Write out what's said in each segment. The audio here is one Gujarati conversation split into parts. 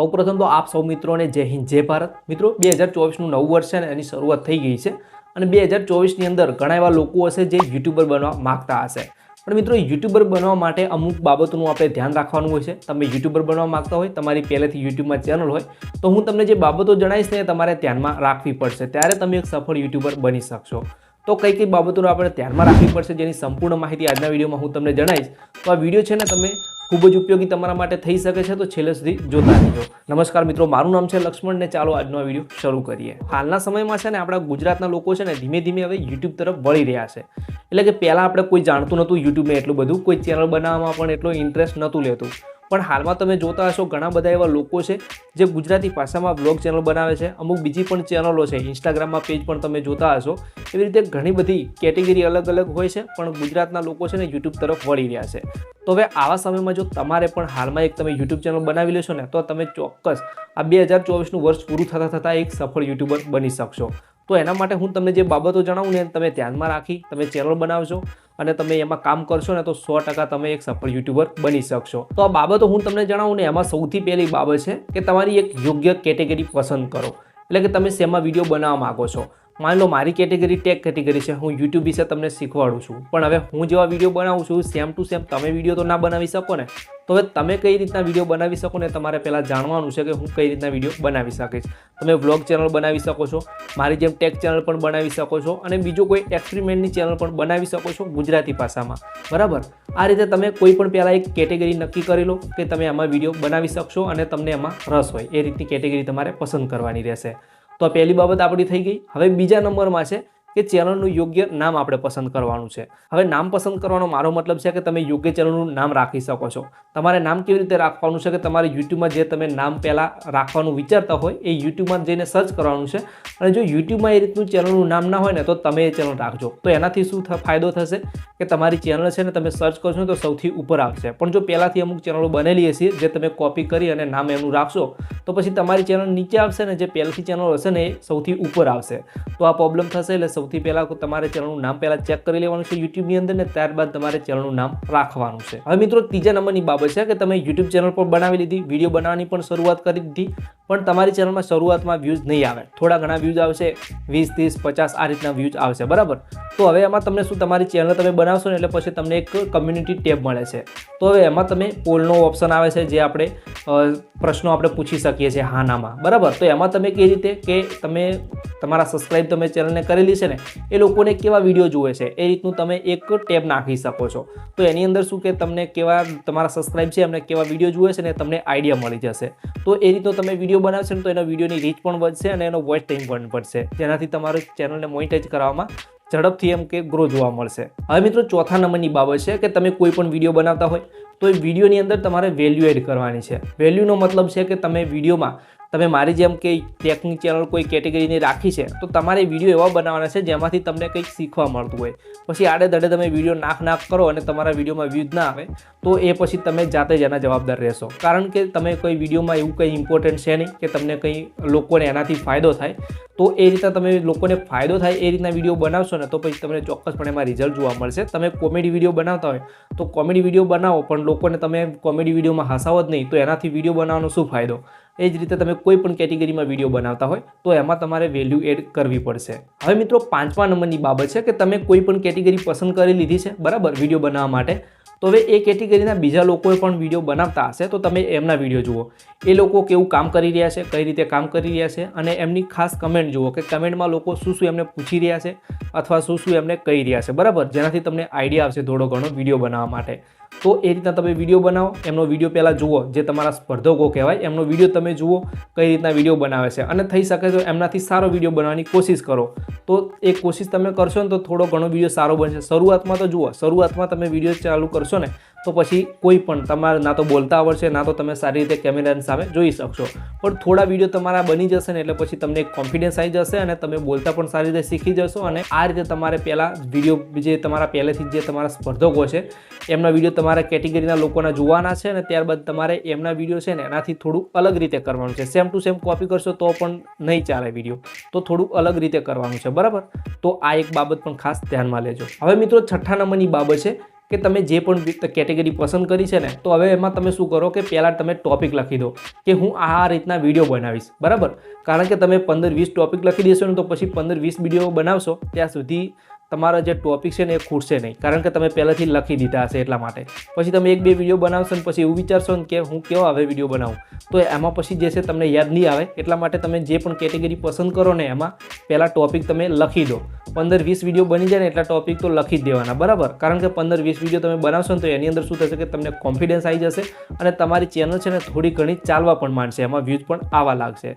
સૌપ્રથમ તો આપ સૌ મિત્રોને જય હિન્દ, જય ભારત. મિત્રો, બે હજાર ચોવીસનું નવું વર્ષ છે ને એની શરૂઆત થઈ ગઈ છે અને બે હજાર ચોવીસની અંદર ઘણા એવા લોકો હશે જે યુટ્યુબર બનવા માગતા હશે. પણ મિત્રો, યુટ્યુબર બનવા માટે અમુક બાબતોનું આપણે ધ્યાન રાખવાનું હોય છે. તમે યુટ્યુબર બનવા માંગતા હોય, તમારી પહેલેથી યુટ્યુબમાં ચેનલ હોય, તો હું તમને જે બાબતો જણાવીશ ને તમારે ધ્યાનમાં રાખવી પડશે. ત્યારે તમે એક સફળ યુટ્યુબર બની શકશો. તો કઈ કઈ બાબતોને આપણે ધ્યાનમાં રાખવી પડશે, જેની સંપૂર્ણ માહિતી આજના વિડીયોમાં હું તમને જણાવીશ. તો આ વીડિયો છે ને તમે ખૂબ જ ઉપયોગી તમારા માટે થઈ શકે છે, તો છેલ્લે સુધી જોતા રહેજો. નમસ્કાર મિત્રો, મારું નામ છે લક્ષ્મણ ને ચાલો આજનો આ વીડિયો શરૂ કરીએ. હાલના સમયમાં છે ને આપણા ગુજરાતના લોકો છે ને ધીમે ધીમે હવે યુટ્યુબ તરફ વળી રહ્યા છે. એટલે કે પહેલાં આપણે કોઈ જાણતું નહોતું યુટ્યુબને એટલું બધું, કોઈ ચેનલ બનાવવામાં પણ એટલો ઇન્ટરેસ્ટ નહોતું લેતું. પણ હાલમાં તમે જોતા હશો ઘણા બધા એવા લોકો છે જે ગુજરાતી ભાષામાં બ્લોગ ચેનલ બનાવે છે, અમુક બીજી પણ ચેનલો છે ઇન્સ્ટાગ્રામમાં પેજ પણ તમે જોતા હશો. એવી રીતે ઘણી બધી કેટેગરી અલગ અલગ હોય છે, પણ ગુજરાતના લોકો છે ને યુટ્યુબ તરફ વળી રહ્યા છે. તો હવે આવા સમયમાં જો તમારે પણ હાલમાં એક તમે યુટ્યુબ ચેનલ બનાવી લેશો ને, તો તમે ચોક્કસ આ બે હજાર ચોવીસનું વર્ષ પૂરું થતાં થતાં એક સફળ યુટ્યુબર બની શકશો. તો એના માટે હું તમને જે બાબતો જણાવું ને તમે ધ્યાનમાં રાખી તમે ચેનલ બનાવશો અને તમે એમાં કામ કરશો ને તો સો ટકા તમે એક સફળ યુટ્યુબર બની શકશો. તો આ બાબતો હું તમને જણાવું ને, એમાં સૌથી પહેલી બાબત છે કે તમારી એક યોગ્ય કેટેગરી પસંદ કરો. એટલે કે તમે શેમાં વીડિયો બનાવવા માગો છો. માની લો મારી કેટેગરી ટેક કેટેગરી છે, હું યુટ્યુબ વિશે તમને શીખવાડું છું. પણ હવે હું જેવા વીડિયો બનાવું છું સેમ ટુ સેમ તમે વીડિયો તો ના બનાવી શકો ને તો હવે તમે કઈ રીતના વીડિયો બનાવી શકો ને તમારે પહેલાં જાણવાનું છે કે હું કઈ રીતના વીડિયો બનાવી શકીશ. તમે વ્લોગ ચેનલ બનાવી શકો છો, મારી જેમ ટેક ચેનલ પણ બનાવી શકો છો અને બીજો કોઈ એક્સપેરિમેન્ટની ચેનલ પણ બનાવી શકો છો ગુજરાતી ભાષામાં. બરાબર? આ રીતે તમે કોઈ પણ પહેલાં એક કેટેગરી નક્કી કરી લો કે તમે આમાં વીડિયો બનાવી શકશો અને તમને એમાં રસ હોય. એ રીતની કેટેગરી તમારે પસંદ કરવાની રહેશે. તો પહેલી બાબત આપણી થઈ ગઈ. હવે બીજા નંબરમાં છે કે ચેનલનું યોગ્ય નામ આપણે પસંદ કરવાનું છે. હવે નામ પસંદ કરવાનો મારો મતલબ છે કે તમે યોગ્ય ચેનલનું નામ રાખી શકો છો. તમારે નામ કેવી રીતે રાખવાનું છે કે તમારે યુટ્યુબમાં જે તમે નામ પહેલાં રાખવાનું વિચારતા હોય એ યુટ્યુબમાં જઈને સર્ચ કરવાનું છે. અને જો યુટ્યુબમાં એ રીતનું ચેનલનું નામ ના હોય ને તો તમે એ ચેનલ રાખજો. તો એનાથી શું ફાયદો થશે? કે તમારી ચેનલ છે ને તમે સર્ચ કરશો તો સૌથી ઉપર આવશે. પણ જો પહેલાંથી અમુક ચેનલો બનેલી હશે, જે તમે કોપી કરી અને નામ એનું રાખશો, તો પછી તમારી ચેનલ નીચે આવશે ને જે પહેલાંથી ચેનલ હશે ને એ સૌથી ઉપર આવશે. તો આ પ્રોબ્લેમ થશે એટલે સૌથી પહેલાં તમારે ચેનલનું નામ પહેલાં ચેક કરી લેવાનું છે યુટ્યુબની અંદર ને ત્યારબાદ તમારે ચેનલનું નામ રાખવાનું છે. હવે મિત્રો, ત્રીજા નંબરની બાબત છે કે તમે યુટ્યુબ ચેનલ પર બનાવી લીધી, વીડિયો બનાવવાની પણ શરૂઆત કરી દીધી, પણ તમારી ચેનલમાં શરૂઆતમાં વ્યૂઝ નહીં આવે. થોડા ઘણા વ્યૂઝ આવશે, વીસ, ત્રીસ, પચાસ આ રીતના વ્યૂઝ આવશે, બરાબર? તો હવે એમાં તમને શું, તમારી ચેનલ તમે બનાવશો ને એટલે પછી તમને એક કમ્યુનિટી ટેબ મળે છે. તો હવે એમાં તમે પોલનો ઓપ્શન આવે છે જે આપણે પ્રશ્નો આપણે પૂછી શકીએ છીએ હાનામાં. બરાબર? તો એમાં તમે કઈ રીતે કે તમે, તમારા સબસ્ક્રાઇબ તમે ચેનલને કરેલી છે ને, એ લોકોને કેવા વીડિયો જુએ છે? એ રીતનું તમે એક ટેબ નાખી શકો છો. તો એની અંદર શું કે તમને કેવા, તમારા સબસ્ક્રાઇબ છે એમને કેવા વીડિયો જુએ છે ને તમને આઈડિયા મળી જશે. તો એ રીતનો તમે વીડિયો બનાવશો ને તો એના વિડીયોની રીચ પણ વધશે અને એનો વોચ ટાઈમ પણ વધશે. જેનાથી તમારે ચેનલને મોનિટાઈઝ કરવામાં ઝડપથી એમ કે ગ્રો જોવા મળશે. હવે મિત્રો, ચોથા નંબરની બાબત છે કે તમે કોઈ પણ વીડિયો બનાવતા હોય તો એ વિડીયોની અંદર તમારે વેલ્યુ એડ કરવાની છે. વેલ્યુનો મતલબ છે કે તમે વિડીયોમાં તમે મારી જેમ કે ટેકની ચેનલ કોઈ કેટેગરીની રાખી છે, તો તમારે વીડિયો એવા બનાવવાના છે જેમાંથી તમને કંઈક શીખવા મળતું હોય. પછી આડે દડે તમે વીડિયો નાખ નાખ કરો અને તમારા વિડીયોમાં વ્યૂઝ ના આવે, તો એ પછી તમે જાતે જ એના જવાબદાર રહેશો. કારણ કે તમે કોઈ વિડીયોમાં એવું કંઈ ઇમ્પોર્ટન્ટ છે નહીં કે તમને કંઈ લોકોને એનાથી ફાયદો થાય તો એ રીતના તમે લોકોને ફાયદો થાય એ રીતના વીડિયો બનાવશો ને તો પછી તમને ચોક્કસપણે એમાં રિઝલ્ટ જોવા મળશે. તમે કોમેડી વીડિયો બનાવતા હોય તો કોમેડી વીડિયો બનાવો, પણ લોકોને તમે કોમેડી વિડીયોમાં હસાવો જ નહીં, તો એનાથી વીડિયો બનાવવાનો શું ફાયદો? એ જ રીતે તમે કોઈ પણ કેટેગરીમાં વીડિયો બનાવતા હોય તો એમાં તમારે વેલ્યુ એડ કરવી પડશે. હવે મિત્રો પાંચમા નંબરની બાબત છે કે તમે કોઈ પણ કેટેગરી પસંદ કરી લીધી છે, બરાબર? વીડિયો બનાવવા માટે. તો હવે એ કેટેગરીના બીજા લોકોએ પણ વીડિયો બનાવતા હશે, તો તમે એમના વીડિયો જુઓ. એ લોકો કેવું કામ કરી રહ્યા છે, કઈ રીતે કામ કરી રહ્યા છે, અને એમની ખાસ કમેન્ટ જુઓ કે કમેન્ટમાં લોકો શું શું એમને પૂછી રહ્યા છે, અથવા શું શું એમને કહી રહ્યા છે. બરાબર? જેનાથી તમને આઈડિયા આવશે થોડો ઘણો વીડિયો બનાવવા માટે. તો એ રીતના તમે વીડિયો બનાવો. એમનો વીડિયો પહેલાં જુઓ, જે તમારા સ્પર્ધકો કહેવાય, એમનો વીડિયો તમે જુઓ કઈ રીતના વીડિયો બનાવે છે. અને થઈ શકે તો એમનાથી સારો વીડિયો બનાવવાની કોશિશ કરો. તો એ કોશિશ તમે કરશો ને તો થોડો ઘણો વીડિયો સારો બનશે. શરૂઆતમાં તો જુઓ, શરૂઆતમાં તમે વીડિયો ચાલુ કરશો ને તો પછી કોઈ પણ તમારે ના તો બોલતા આવડશે, ના તો તમે સારી રીતે કેમેરાની સામે જોઈ શકશો. પણ થોડા વીડિયો તમારા બની જશે ને એટલે પછી તમને કોન્ફિડન્સ આવી જશે અને તમે બોલતા પણ સારી રીતે શીખી જશો અને આ રીતે તમારે પહેલાં વીડિયો જે તમારા પહેલેથી જે તમારા સ્પર્ધકો છે, એમના વીડિયો તમારા કેટેગરીના લોકોના જોવાના છે અને ત્યારબાદ તમારે એમના વીડિયો છે ને એનાથી થોડું અલગ રીતે કરવાનું છે. સેમ ટુ સેમ કોપી કરશો તો પણ નહીં ચાલે વીડિયો તો થોડું અલગ રીતે કરવાનું છે. બરાબર? તો આ એક બાબત પણ ખાસ ધ્યાનમાં લેજો. હવે મિત્રો છઠ્ઠા નંબરની બાબત છે કે તમે જે પણ કેટેગરી પસંદ કરી છે ને, તો હવે એમાં તમે શું કરો કે પહેલાં તમે ટોપિક લખી દો કે હું આ રીતના વીડિયો બનાવીશ, બરાબર? કારણ કે તમે પંદર વીસ ટોપિક લખી દેશો ને, તો પછી પંદર વીસ વીડિયો બનાવશો, ત્યાં સુધી તમારા જે ટોપિક છે ને એ ખૂટશે નહીં. કારણ કે તમે પહેલાંથી લખી દીધા હશે એટલા માટે. પછી તમે એક બે વીડિયો બનાવશો ને પછી એવું વિચારશો ને કે હું કેવો હવે વીડિયો બનાવું. તો એમાં પછી જે છે તમને યાદ નહીં આવે, એટલા માટે તમે જે પણ કેટેગરી પસંદ કરો ને એમાં પહેલાં ટોપિક તમે લખી દો. પંદર વીસ વીડિયો બની જાય ને એટલા ટોપિક તો લખી જ દેવાના, બરાબર? કારણ કે પંદર વીસ વીડિયો તમે બનાવશો ને તો એની અંદર શું થશે કે તમને કોન્ફિડન્સ આવી જશે અને તમારી ચેનલ છે ને થોડી ઘણી ચાલવા પણ માંડશે, એમાં વ્યૂઝ પણ આવવા લાગશે.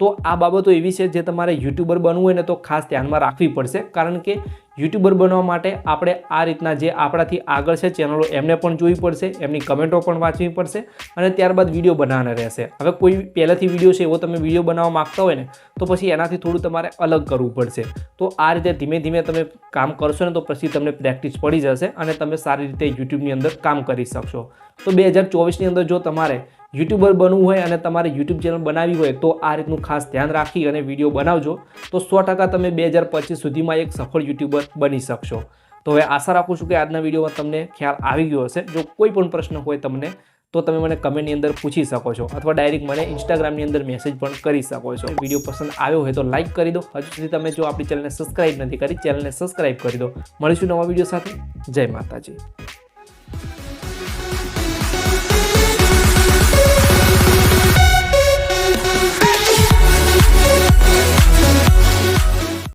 તો આ બાબતો એવી છે જે તમારે યુટ્યુબર બનવું હોય ને તો ખાસ ધ્યાનમાં રાખવી પડશે, કારણ કે યુટ્યુબર બનવા માટે આપણે આ રીતના જે આપણાથી આગળ છે ચેનલો, એમને પણ જોવી પડશે, એમની કમેન્ટો પણ વાંચવી પડશે અને ત્યારબાદ વીડિયો બનાવવાના રહેશે. હવે કોઈ પહેલાંથી વીડિયો છે એવો તમે વીડિયો બનાવવા માગતા હોય ને, તો પછી એનાથી થોડું તમારે અલગ કરવું પડશે. તો આ રીતે ધીમે ધીમે તમે કામ કરશો ને, તો પછી તમને પ્રેક્ટિસ પડી જશે અને તમે સારી રીતે યુટ્યુબની અંદર કામ કરી શકશો. તો બે હજાર ચોવીસની અંદર જો તમારે યુટ્યુબર બનવું હોય અને તમારે યુટ્યુબ ચેનલ બનાવવી હોય તો આ રીતનું ખાસ ધ્યાન રાખી અને વીડિયો બનાવજો. તો સો ટકા તમે બે હજાર પચીસ સુધીમાં એક સફળ યુટ્યુબર બની શકશો. તો હવે આશા રાખું છું કે આજના વિડીયોમાં તમને ખ્યાલ આવી ગયો હશે. જો કોઈ પણ પ્રશ્ન હોય તમને, તો તમે મને કમેન્ટની અંદર પૂછી શકો છો અથવા ડાયરેક્ટ મને ઇન્સ્ટાગ્રામની અંદર મેસેજ પણ કરી શકો છો. વીડિયો પસંદ આવ્યો હોય તો લાઇક કરી દો. હજુ સુધી તમે જો આપણી ચેનલને સબસ્ક્રાઇબ નથી કરી, ચેનલને સબસ્ક્રાઇબ કરી દો. મળીશું નવા વીડિયો સાથે. જય માતાજી.